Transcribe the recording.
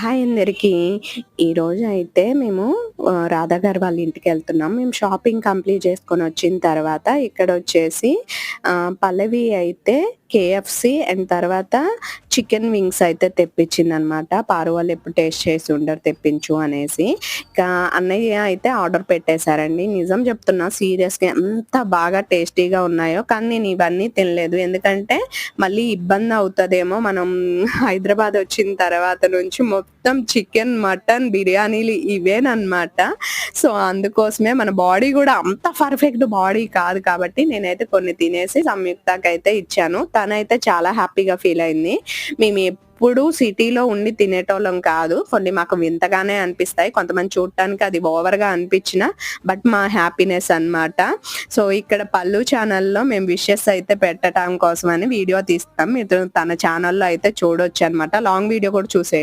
Hi అందరికీ. ఈరోజు అయితే మేము రాధాగారు రాధా వాళ్ళ ఇంటికి వెళ్తున్నాం. మేము షాపింగ్ కంప్లీట్ చేసుకొని వచ్చిన తర్వాత ఇక్కడ వచ్చేసి పల్లవి అయితే కేఎఫ్సి అండ్ తర్వాత చికెన్ వింగ్స్ అయితే తెప్పించింది అనమాట పారు వాళ్ళు ఎప్పుడు టేస్ట్ చేసి ఉండరు తెప్పించు అనేసి. ఇంకా అన్నయ్య అయితే ఆర్డర్ పెట్టేశారండి. నిజం చెప్తున్నా సీరియస్గా ఎంత బాగా టేస్టీగా ఉన్నాయో కానీ నేను ఇవన్నీ తినలేదు. ఎందుకంటే మళ్ళీ ఇబ్బంది అవుతుందేమో. మనం హైదరాబాద్ వచ్చిన తర్వాత నుంచి మొత్తం చికెన్ మటన్ బిర్యానీలు ఇవేనమాట సో అందుకోసమే మన బాడీ కూడా అంత పర్ఫెక్ట్ బాడీ కాదు కాబట్టి నేనైతే కొన్ని తినేసి సంయుక్తకి అయితే ఇచ్చాను. తనైతే చాలా హ్యాపీగా ఫీల్ అయింది. మేము ఎప్పుడు సిటీలో ఉండి తినేటోళ్ళం కాదు. కొన్ని మాకు వింతగానే అనిపిస్తాయి. కొంతమంది చూడటానికి అది ఓవర్గా అనిపించిన బట్ మా హ్యాపీనెస్ అన్నమాట. సో ఇక్కడ పళ్ళు ఛానల్లో మేము విషెస్ అయితే పెట్టడం అని వీడియో తీస్తాం. మీరు తన ఛానల్లో అయితే చూడొచ్చు అనమాట లాంగ్ వీడియో కూడా చూసే